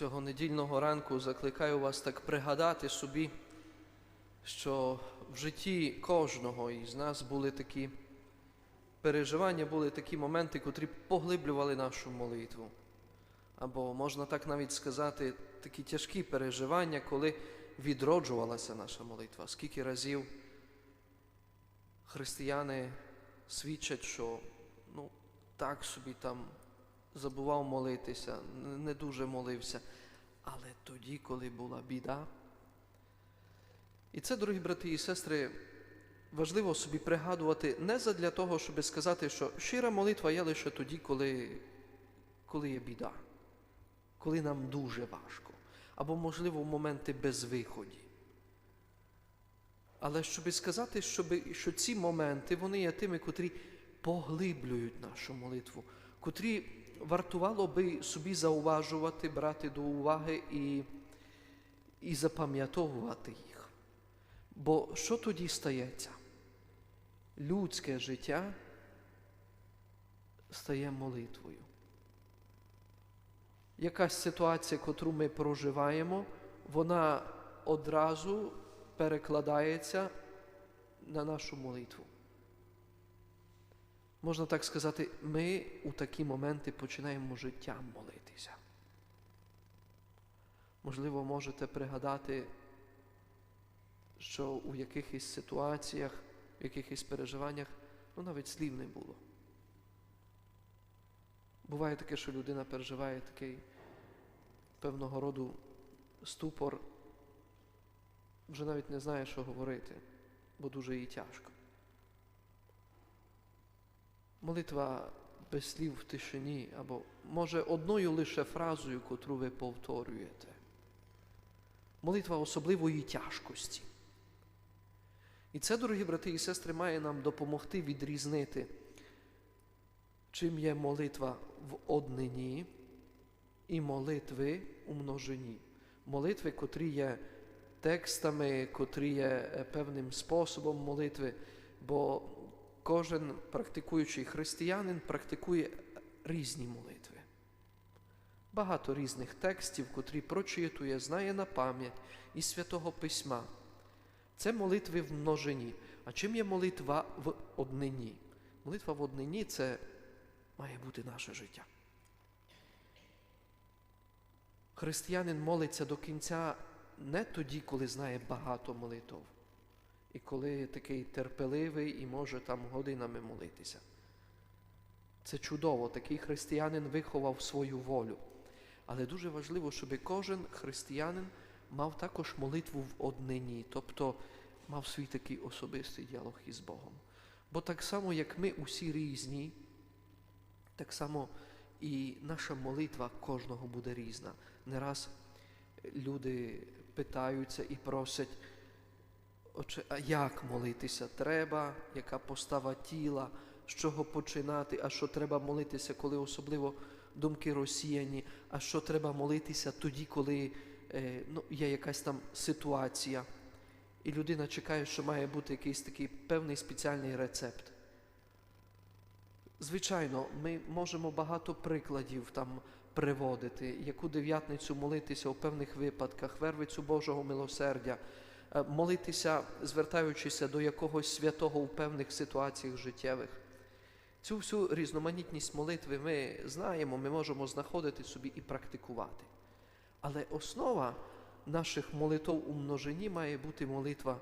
цього недільного ранку закликаю вас так пригадати собі, що в житті кожного із нас були такі переживання, були такі моменти, котрі поглиблювали нашу молитву. Або можна так навіть сказати, такі тяжкі переживання, коли відроджувалася наша молитва. Скільки разів християни свідчать, що ну, так собі там забував молитися, не- дуже молився. Але тоді, коли була біда. І це, дорогі брати і сестри, важливо собі пригадувати не задля того, щоб сказати, що щира молитва є лише тоді, коли, коли є біда, коли нам дуже важко, або, можливо, в моменти безвиході. Але щоб сказати, щоб, що ці моменти вони є тими, котрі поглиблюють нашу молитву, котрі вартувало би собі зауважувати, брати до уваги і, і запам'ятовувати їх. Бо що тоді стається? Людське життя стає молитвою. Якась ситуація, котру ми проживаємо, вона одразу перекладається на нашу молитву. Можна так сказати, ми у такі моменти починаємо життям молитися. Можливо, можете пригадати, що у якихось ситуаціях, в якихось переживаннях, ну навіть слів не було. Буває таке, що людина переживає такий певного роду ступор, вже навіть не знає, що говорити, бо дуже їй тяжко. Молитва без слів в тишині, або може одною лише фразою, котру ви повторюєте. Молитва особливої тяжкості. І це, дорогі брати і сестри, має нам допомогти відрізнити, чим є молитва в однині і молитви у множині. Молитви, котрі є текстами, котрі є е, певним способом молитви, бо кожен практикуючий християнин практикує різні молитви. Багато різних текстів, котрі прочитує, знає на пам'ять із Святого Письма. Це молитви в множині. А чим є молитва в однині? Молитва в однині це має бути наше життя. Християнин молиться до кінця не тоді, коли знає багато молитв, і коли такий терпеливий і може там годинами молитися. Це чудово, такий християнин виховав свою волю. Але дуже важливо, щоб кожен християнин мав також молитву в однині, тобто мав свій такий особистий діалог із Богом. Бо так само, як ми усі різні, так само і наша молитва кожного буде різна. Не раз люди питаються і просять, Отже, а як молитися треба, яка постава тіла, з чого починати, а що треба молитися, коли особливо думки розсіяні, а що треба молитися тоді, коли е, ну, є якась там ситуація, і людина чекає, що має бути якийсь такий певний спеціальний рецепт. Звичайно, ми можемо багато прикладів там приводити, яку дев'ятницю молитися у певних випадках, вервицю Божого милосердя, молитися, звертаючися до якогось святого у певних ситуаціях життєвих. Цю всю різноманітність молитви ми знаємо, ми можемо знаходити собі і практикувати. Але основа наших молитв у множині має бути молитва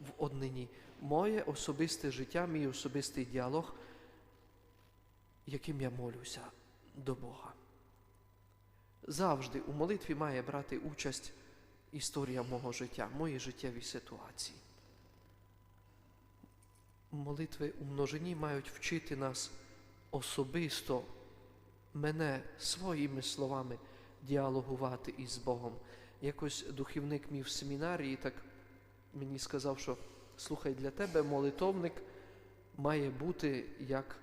в однині. Моє особисте життя, мій особистий діалог, яким я молюся до Бога. Завжди у молитві має брати участь історія мого життя, мої життєві ситуації. Молитви у множині мають вчити нас особисто мене своїми словами діалогувати із Богом. Якось духівник мій в семінарії так мені сказав, що слухай, для тебе молитовник має бути як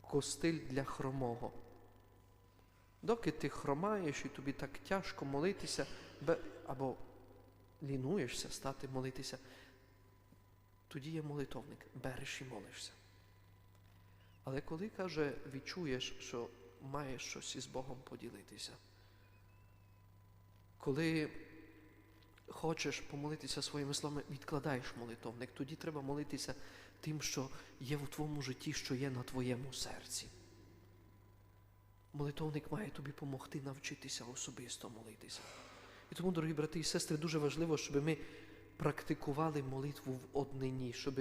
костиль для хромого. Доки ти хромаєш і тобі так тяжко молитися, або лінуєшся стати молитися, тоді є молитовник, береш і молишся. Але коли каже, відчуєш, що маєш щось із Богом поділитися, Коли хочеш помолитися своїми словами, відкладаєш молитовник. Тоді треба молитися тим, що є в твоєму житті, що є на твоєму серці. Молитовник має тобі допомогти навчитися особисто молитися. І тому, дорогі брати і сестри, дуже важливо, щоб ми практикували молитву в однині, щоб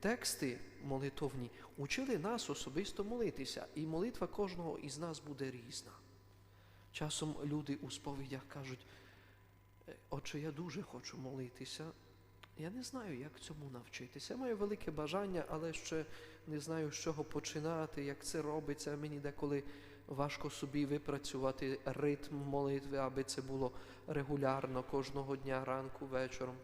тексти молитовні учили нас особисто молитися, і молитва кожного із нас буде різна. Часом люди у сповідях кажуть, «Е, отче, я дуже хочу молитися. Я не знаю, як цьому навчитися. Я маю велике бажання, але ще не знаю, з чого починати, як це робиться. Мені деколи важко собі випрацювати ритм молитви, аби це було регулярно кожного дня, ранку, вечором.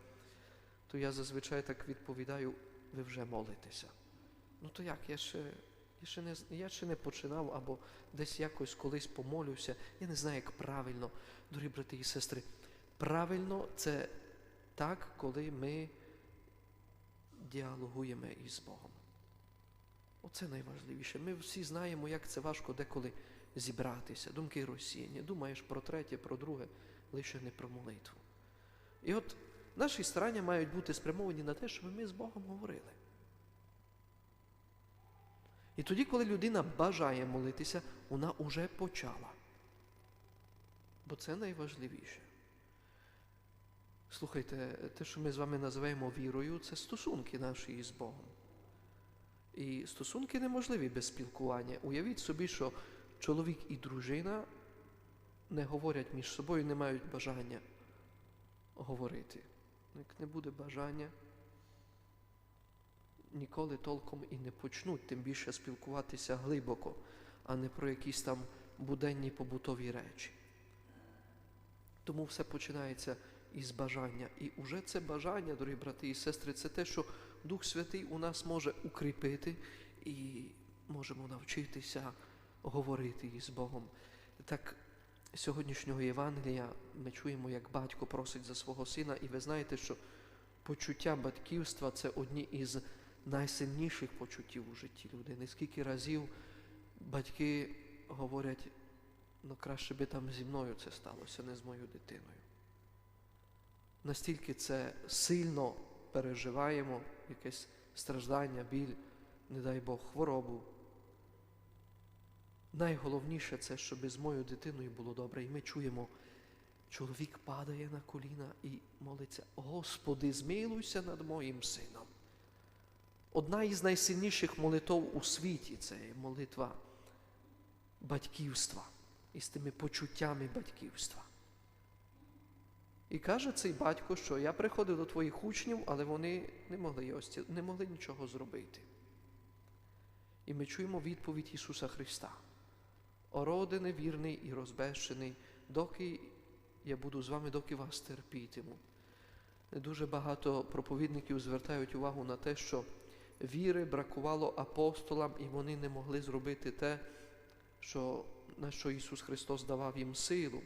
То я зазвичай так відповідаю, ви вже молитеся. Ну то як, я ще, я ще, не, я ще не починав, або десь якось колись помолюся. Я не знаю, як правильно, дорогі брати і сестри. Правильно це так, коли ми діалогуємо із Богом. Оце найважливіше. Ми всі знаємо, як це важко деколи зібратися, думки розсіяні. Думаєш про третє, про друге, лише не про молитву. І от наші старання мають бути спрямовані на те, щоб ми з Богом говорили. І тоді, коли людина бажає молитися, вона уже почала. Бо це найважливіше. Слухайте, те, що ми з вами називаємо вірою, це стосунки наші із Богом. І стосунки неможливі без спілкування. Уявіть собі, що чоловік і дружина не говорять між собою, не мають бажання говорити. Як не буде бажання, ніколи толком і не почнуть, тим більше спілкуватися глибоко, а не про якісь там буденні побутові речі. Тому все починається із бажання. І уже це бажання, дорогі брати і сестри, це те, що Дух Святий у нас може укріпити і можемо навчитися говорити із Богом. Так, сьогоднішнього Євангелія ми чуємо, як батько просить за свого сина, і ви знаєте, що почуття батьківства це одні із найсильніших почуттів у житті людини. Скільки разів батьки говорять, ну краще би там зі мною це сталося, не з моєю дитиною. Настільки це сильно переживаємо, якесь страждання, біль, не дай Бог, хворобу. Найголовніше це, щоб з моєю дитиною було добре. І ми чуємо, чоловік падає на коліна і молиться, Господи, змилуйся над моїм сином. Одна із найсильніших молитв у світі це молитва батьківства із тими почуттями батьківства. І каже цей батько, що я приходив до твоїх учнів, але вони не могли, не могли нічого зробити. І ми чуємо відповідь Ісуса Христа. О роде невірний і розбещений, доки я буду з вами, доки вас терпітиму. Дуже багато проповідників звертають увагу на те, що віри бракувало апостолам, і вони не могли зробити те, що, на що Ісус Христос давав їм силу.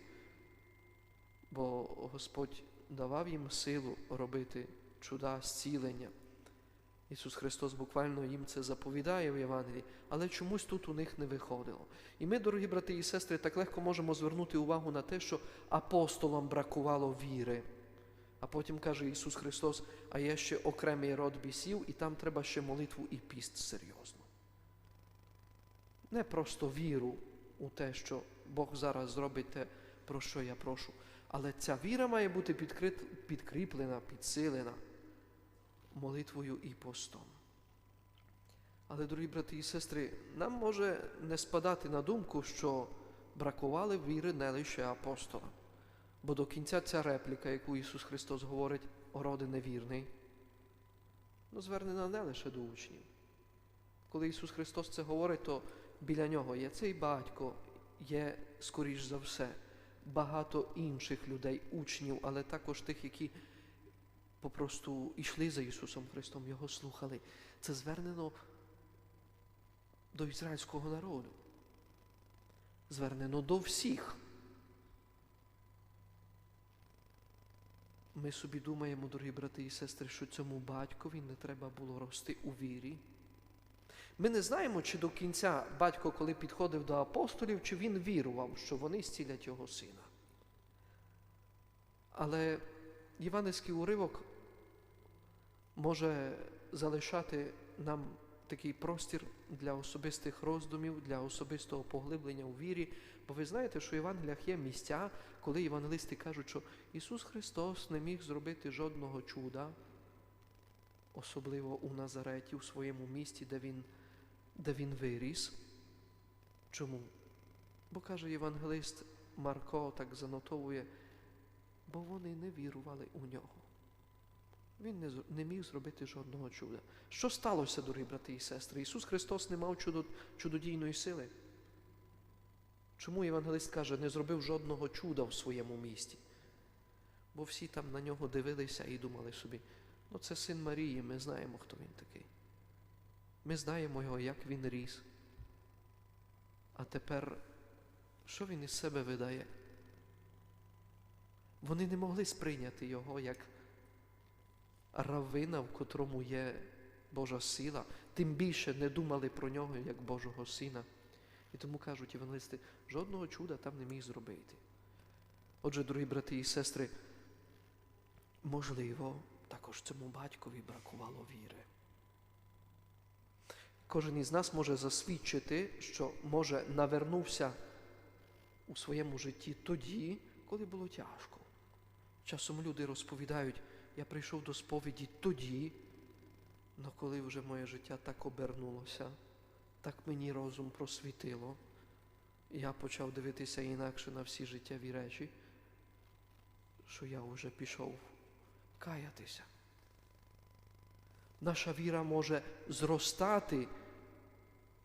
Бо Господь давав їм силу робити чуда, зцілення. Ісус Христос буквально їм це заповідає в Євангелії, але чомусь тут у них не виходило. І ми, дорогі брати і сестри, так легко можемо звернути увагу на те, що апостолам бракувало віри. А потім каже Ісус Христос, а є ще окремий род бісів, і там треба ще молитву і піст серйозно. Не просто віру у те, що Бог зараз зробить те, про що я прошу. Але ця віра має бути підкріплена, підсилена молитвою і постом. Але, дорогі брати і сестри, нам може не спадати на думку, що бракували віри не лише апостолам. Бо до кінця ця репліка, яку Ісус Христос говорить, о роди невірний, ну, звернена не лише до учнів. Коли Ісус Христос це говорить, то біля нього є цей батько, є, скоріш за все, багато інших людей, учнів, але також тих, які попросту йшли за Ісусом Христом, Його слухали. Це звернено до ізраїльського народу. Звернено до всіх. Ми собі думаємо, дорогі брати і сестри, що цьому батькові не треба було рости у вірі. Ми не знаємо, чи до кінця батько, коли підходив до апостолів, чи він вірував, що вони зцілять його сина. Але євангельський уривок може залишати нам такий простір для особистих роздумів, для особистого поглиблення у вірі. Бо ви знаєте, що в Євангеліях є місця, коли євангелисти кажуть, що Ісус Христос не міг зробити жодного чуда, особливо у Назареті, у своєму місті, де Він, де він виріс. Чому? Бо каже євангелист Марко, так занотовує, бо вони не вірували у нього. Він не, не міг зробити жодного чуда. Що сталося, дорогі брати і сестри? Ісус Христос не мав чудо, чудодійної сили. Чому євангелист каже, не зробив жодного чуда в своєму місті? Бо всі там на нього дивилися і думали собі, ну це син Марії, ми знаємо, хто він такий. Ми знаємо його, як він ріс. А тепер, що він із себе видає? Вони не могли сприйняти його як равина, в котрому є Божа сила, тим більше не думали про нього як Божого Сина. І тому кажуть євангелисти, жодного чуда там не міг зробити. Отже, дорогі брати і сестри, можливо, також цьому батькові бракувало віри. Кожен із нас може засвідчити, що може навернувся у своєму житті тоді, коли було тяжко. Часом люди розповідають, я прийшов до сповіді тоді, але коли вже моє життя так обернулося, так мені розум просвітило, я почав дивитися інакше на всі життєві речі, що я вже пішов каятися. Наша віра може зростати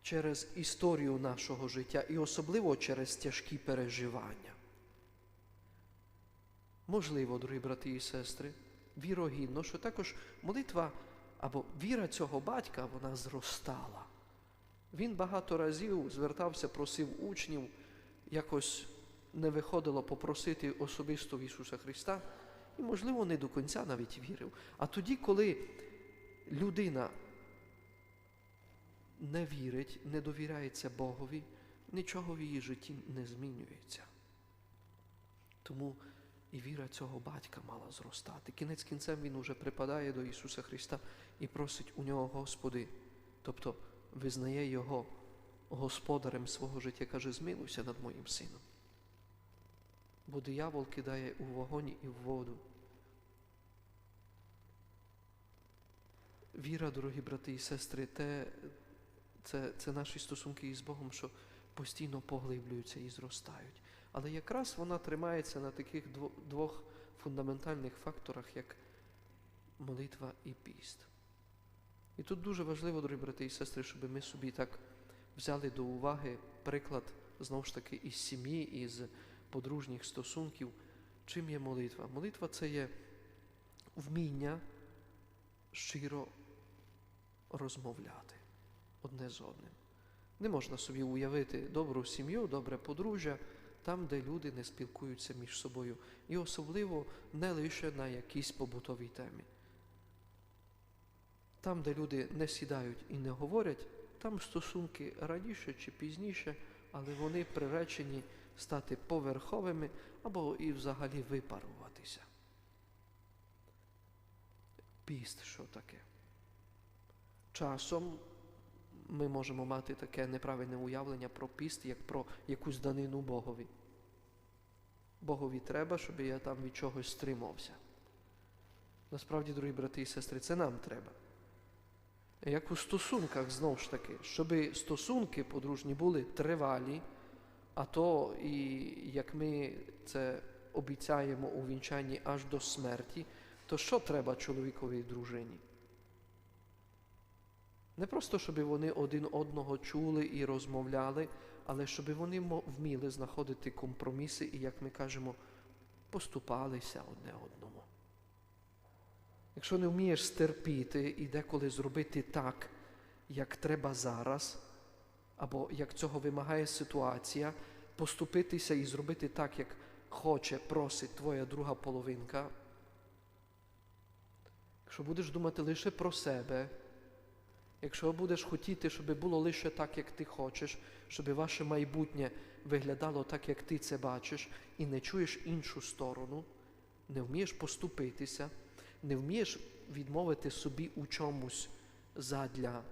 через історію нашого життя і особливо через тяжкі переживання. Можливо, дорогі брати і сестри, вірогідно, що також молитва або віра цього батька вона зростала. Він багато разів звертався, просив учнів, якось не виходило попросити особисто Ісуса Христа, і, можливо, не до кінця навіть вірив. А тоді, коли людина не вірить, не довіряється Богові, нічого в її житті не змінюється. Тому і віра цього батька мала зростати. Кінець кінцем він уже припадає до Ісуса Христа і просить у нього Господи, тобто визнає Його господарем свого життя, каже, змилуйся над моїм сином. Бо диявол кидає у вогонь і в воду. Віра, дорогі брати і сестри, те, це, це наші стосунки із Богом, що постійно поглиблюються і зростають. Але якраз вона тримається на таких двох фундаментальних факторах, як молитва і піст. І тут дуже важливо, дорогі брати і сестри, щоб ми собі так взяли до уваги приклад знову ж таки із сім'ї, із подружніх стосунків. Чим є молитва? Молитва це є вміння щиро розмовляти одне з одним. Не можна собі уявити добру сім'ю, добре подружжя там, де люди не спілкуються між собою, і особливо не лише на якійсь побутовій темі. Там, де люди не сідають і не говорять, там стосунки раніше чи пізніше, але вони приречені стати поверховими або і взагалі випаруватися. Піст що таке? Часом ми можемо мати таке неправильне уявлення про піст, як про якусь данину Богові. Богові треба, щоб я там від чогось стримався. Насправді, дорогі брати і сестри, це нам треба. Як у стосунках, знову ж таки, щоб стосунки подружні були тривалі, а то і як ми це обіцяємо у вінчанні аж до смерті, то що треба чоловікові і дружині? Не просто, щоб вони один одного чули і розмовляли, але щоб вони вміли знаходити компроміси і, як ми кажемо, поступалися одне одному. Якщо не вмієш стерпіти і деколи зробити так, як треба зараз, або як цього вимагає ситуація, поступитися і зробити так, як хоче, просить твоя друга половинка, якщо будеш думати лише про себе, Якщо будеш хотіти, щоб було лише так, як ти хочеш, щоб ваше майбутнє виглядало так, як ти це бачиш, і не чуєш іншу сторону, не вмієш поступитися, не вмієш відмовити собі у чомусь задля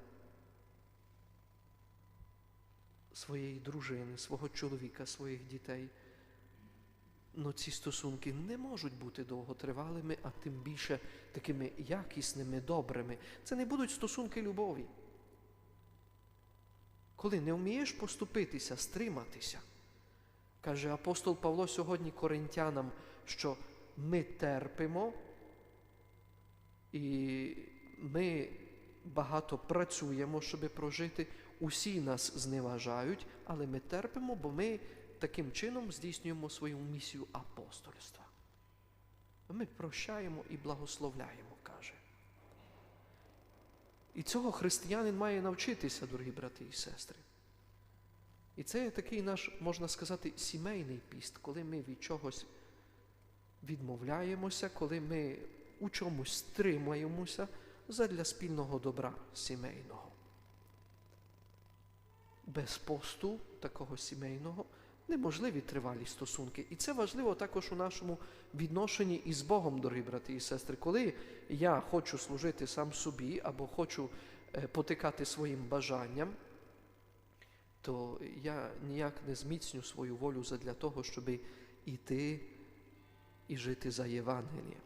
своєї дружини, свого чоловіка, своїх дітей. Ну, ці стосунки не можуть бути довготривалими, а тим більше такими якісними, добрими. Це не будуть стосунки любові. Коли не вмієш поступитися, стриматися, каже апостол Павло сьогодні коринтянам, що ми терпимо і ми багато працюємо, щоб прожити. Усі нас зневажають, але ми терпимо, бо ми таким чином здійснюємо свою місію апостольства. Ми прощаємо і благословляємо, каже. І цього християнин має навчитися, дорогі брати і сестри. І це є такий наш, можна сказати, сімейний піст, коли ми від чогось відмовляємося, коли ми у чомусь стримуємося задля спільного добра сімейного. Без посту такого сімейного неможливі тривалі стосунки. І це важливо також у нашому відношенні із Богом, дорогі брати і сестри. Коли я хочу служити сам собі або хочу е, потикати своїм бажанням, то я ніяк не зміцню свою волю задля того, щоб іти і жити за Євангелієм.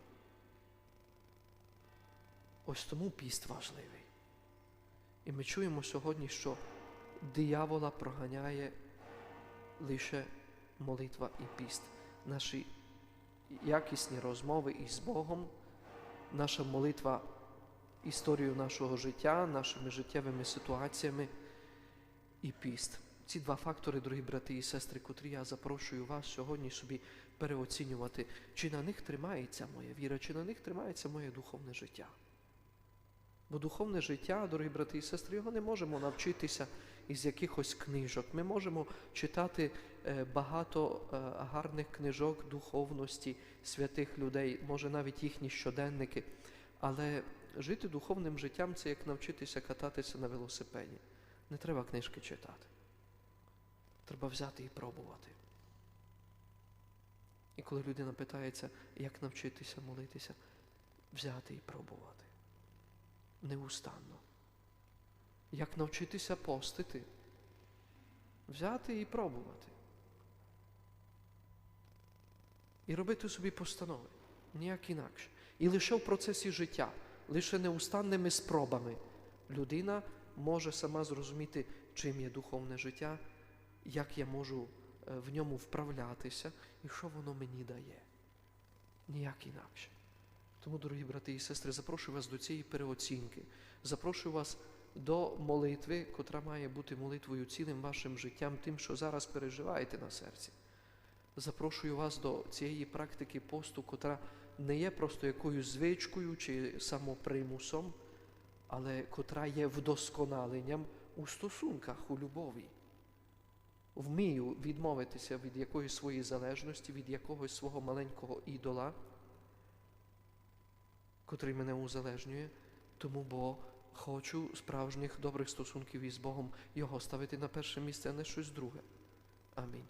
Ось тому піст важливий. І ми чуємо сьогодні, що диявола проганяє лише молитва і піст. Наші якісні розмови із Богом, наша молитва історію нашого життя, нашими життєвими ситуаціями і піст. Ці два фактори, дорогі брати і сестри, котрі я запрошую вас сьогодні собі переоцінювати, чи на них тримається моя віра, чи на них тримається моє духовне життя. Бо духовне життя, дорогі брати і сестри, його не можемо навчитися із якихось книжок. Ми можемо читати е, багато е, гарних книжок духовності святих людей, може навіть їхні щоденники. Але жити духовним життям це як навчитися кататися на велосипеді. Не треба книжки читати. Треба взяти і пробувати. І коли людина питається, як навчитися молитися, взяти і пробувати. Неустанно. Як навчитися постити, взяти і пробувати. І робити собі постанови, ніяк інакше. І лише в процесі життя, лише неустанними спробами людина може сама зрозуміти, чим є духовне життя, як я можу е, в ньому вправлятися і що воно мені дає. Ніяк інакше. Тому, дорогі брати і сестри, запрошую вас до цієї переоцінки. Запрошую вас до молитви, котра має бути молитвою цілим вашим життям, тим, що зараз переживаєте на серці. Запрошую вас до цієї практики посту, котра не є просто якоюсь звичкою чи самопримусом, але котра є вдосконаленням у стосунках, у любові. Вмію відмовитися від якоїсь своєї залежності, від якогось свого маленького ідола, котрий мене узалежнює, тому бо хочу справжніх добрих стосунків із Богом Його ставити на перше місце, а не щось друге. Амінь.